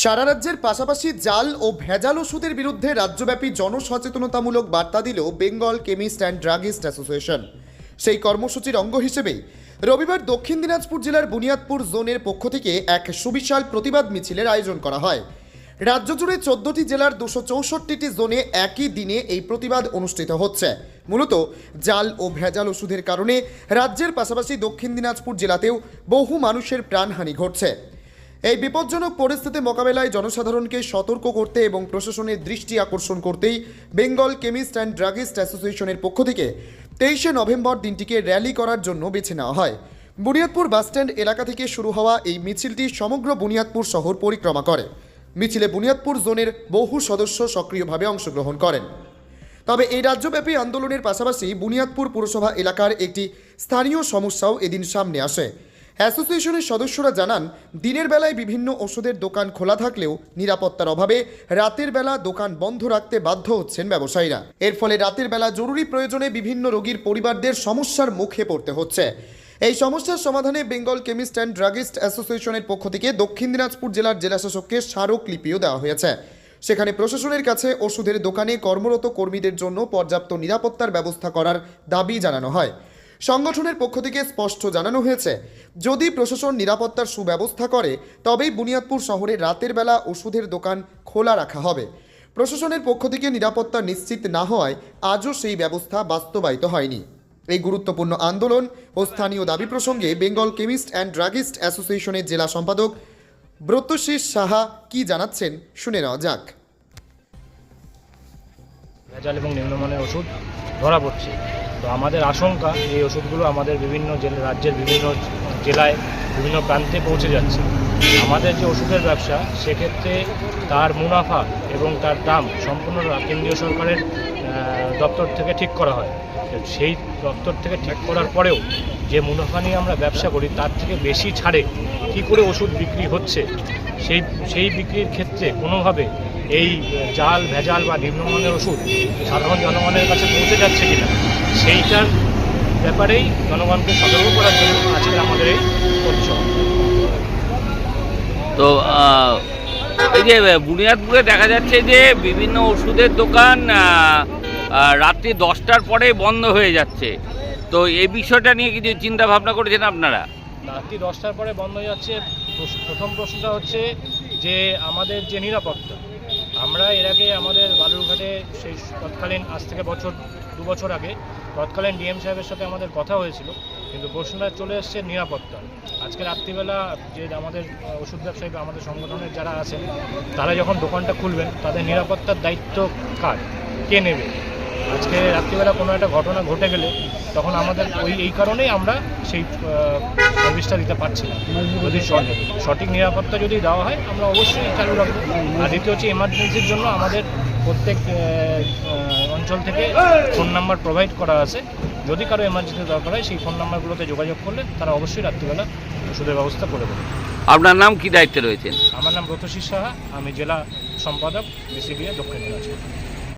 সারা রাজ্যের পাশাপাশি জাল ও ভেজাল ওষুধের বিরুদ্ধে রাজ্যব্যাপী জনসচেতনতামূলক বার্তা দিল Bengal chemist and druggist association. সেই কর্মসূচির অঙ্গ হিসেবেই রবিবার দক্ষিণ দিনাজপুর জেলার বুনিয়াদপুর জোনের পক্ষ থেকে এক সুবিশাল প্রতিবাদ মিছিলের আয়োজন করা হয়। রাজ্য জুড়ে চোদ্দটি জেলার দুশো চৌষট্টিটি জোনে একই দিনে এই প্রতিবাদ অনুষ্ঠিত হচ্ছে। মূলত জাল ও ভেজাল ওষুধের কারণে রাজ্যের পাশাপাশি দক্ষিণ দিনাজপুর জেলাতেও বহু মানুষের প্রাণহানি ঘটছে। এই বিপজ্জনক পরিস্থিতি মোকাবেলায় জনসাধারণকে সতর্ক করতে এবং প্রশাসনের দৃষ্টি আকর্ষণ করতেই বেঙ্গল কেমিস্ট অ্যান্ড ড্রাগিস্ট অ্যাসোসিয়েশনের পক্ষ থেকে তেইশে নভেম্বর দিনটিকে র্যালি করার জন্য বেছে নেওয়া হয়। বুনিয়াদপুর বাসস্ট্যান্ড এলাকা থেকে শুরু হওয়া এই মিছিলটি সমগ্র বুনিয়াদপুর শহর পরিক্রমা করে। মিছিলে বুনিয়াদপুর জোনের বহু সদস্য সক্রিয়ভাবে অংশগ্রহণ করেন। তবে এই রাজ্যব্যাপী আন্দোলনের পাশাপাশি বুনিয়াদপুর পুরসভা এলাকার একটি স্থানীয় সমস্যাও এদিন সামনে আসে। অ্যাসোসিয়েশনের সদস্যরা জানান, দিনের বেলায় বিভিন্ন ওষুধের দোকান খোলা থাকলেও নিরাপত্তার অভাবে রাতের বেলা দোকান বন্ধ রাখতে বাধ্য হচ্ছেন ব্যবসায়ীরা। এর ফলে রাতের বেলা জরুরি প্রয়োজনে বিভিন্ন রোগীর পরিবারদের সমস্যার মুখে পড়তে হচ্ছে। এই সমস্যার সমাধানে বেঙ্গল কেমিস্ট অ্যান্ড ড্রাগিস্ট অ্যাসোসিয়েশনের পক্ষ থেকে দক্ষিণ দিনাজপুর জেলার জেলাশাসককে স্মারকলিপিও দেওয়া হয়েছে। সেখানে প্রশাসনের কাছে ওষুধের দোকানে কর্মরত কর্মীদের জন্য পর্যাপ্ত নিরাপত্তার ব্যবস্থা করার দাবি জানানো হয়। সংগঠনের পক্ষ থেকে স্পষ্ট জানানো হয়েছে, যদি প্রশাসন নিরাপত্তার সুব্যবস্থা করে, তবেই বুনিয়াদপুর শহরে রাতের বেলা ওষুধের দোকান খোলা রাখা হবে। প্রশাসনের পক্ষ থেকে নিরাপত্তা নিশ্চিত না হওয়ায় আজও সেই ব্যবস্থা বাস্তবায়িত হয়নি। এই গুরুত্বপূর্ণ আন্দোলন ও স্থানীয় দাবি প্রসঙ্গে বেঙ্গল কেমিস্ট অ্যান্ড ড্রাগিস্ট অ্যাসোসিয়েশনের জেলা সম্পাদক ব্রতশিস সাহা কি জানাচ্ছেন শুনে নেওয়া যাক। ভেজাল এবং নিম্নমানের ওষুধ ধরা পড়ছে। তো আমাদের আশঙ্কা এই ওষুধগুলো আমাদের বিভিন্ন জেলা রাজ্যের বিভিন্ন জেলায়, বিভিন্ন প্রান্তে পৌঁছে যাচ্ছে। আমাদের যে ওষুধের ব্যবসা, সেক্ষেত্রে তার মুনাফা এবং তার দাম সম্পূর্ণ কেন্দ্রীয় সরকারের দপ্তর থেকে ঠিক করা হয়। সেই দপ্তর থেকে ঠিক করার পরেও যে মুনাফা নিয়ে আমরা ব্যবসা করি, তার থেকে বেশি ছাড়ে কি করে ওষুধ বিক্রি হচ্ছে, সেই সেই বিক্রির ক্ষেত্রে কোনোভাবে এই জাল, ভেজাল বা নিম্নমানের ওষুধ সাধারণ জনগণের কাছে পৌঁছে যাচ্ছে কিনা? সেইটার ব্যাপারেই জনগণকে সতর্ক করার জন্য আজকে আমাদের এই উৎসব তো এই যে বুনিয়াদপুরে দেখা যাচ্ছে যে বিভিন্ন ওষুধের দোকান রাত্রি দশটার পরে বন্ধ হয়ে যাচ্ছে। তো এই বিষয়টা নিয়ে কিছু চিন্তা ভাবনা করেছেন আপনারা? রাত্রি দশটার পরে বন্ধ হয়ে যাচ্ছে। প্রথম প্রশ্নটা হচ্ছে যে আমাদের যে নিরাপত্তা আমরা এর আগে আমাদের বালুরঘাটে সেই তৎকালীন, আজ থেকে বছর, দু বছর আগে তৎকালীন ডিএম সাহেবের সাথে আমাদের কথা হয়েছিল। কিন্তু প্রশ্নটা চলে এসছে নিরাপত্তা। আজকে রাত্রিবেলা যে আমাদের ওষুধ ব্যবসায়ী আমাদের সংগঠনের যারা আছেন, তারা যখন দোকানটা খুলবেন, তাদের নিরাপত্তার দায়িত্ব কার? কে নেবে? আজকে রাত্রিবেলা কোনো একটা ঘটনা ঘটে গেলে তখন আমাদের ওই এই কারণেই আমরা সেই সার্ভিসটা দিতে পারছি না যদি সঠিক নিরাপত্তা যদি দেওয়া হয় আমরা অবশ্যই চালু রাখব। আর দ্বিতীয় হচ্ছে এমার্জেন্সির জন্য আমাদের প্রত্যেক অঞ্চল থেকে ফোন নাম্বার প্রোভাইড করা আছে। যদি কারও এমার্জেন্সি দরকার হয় সেই ফোন নাম্বারগুলোতে যোগাযোগ করলে তারা অবশ্যই রাত্রিবেলা ওষুধের ব্যবস্থা করে দেবে। আপনার নাম কি দায়িত্বে রয়েছেন? আমার নাম ব্রতশী সাহা। আমি জেলা সম্পাদক বিসিবিএ দক্ষিণ দিনাজপুর।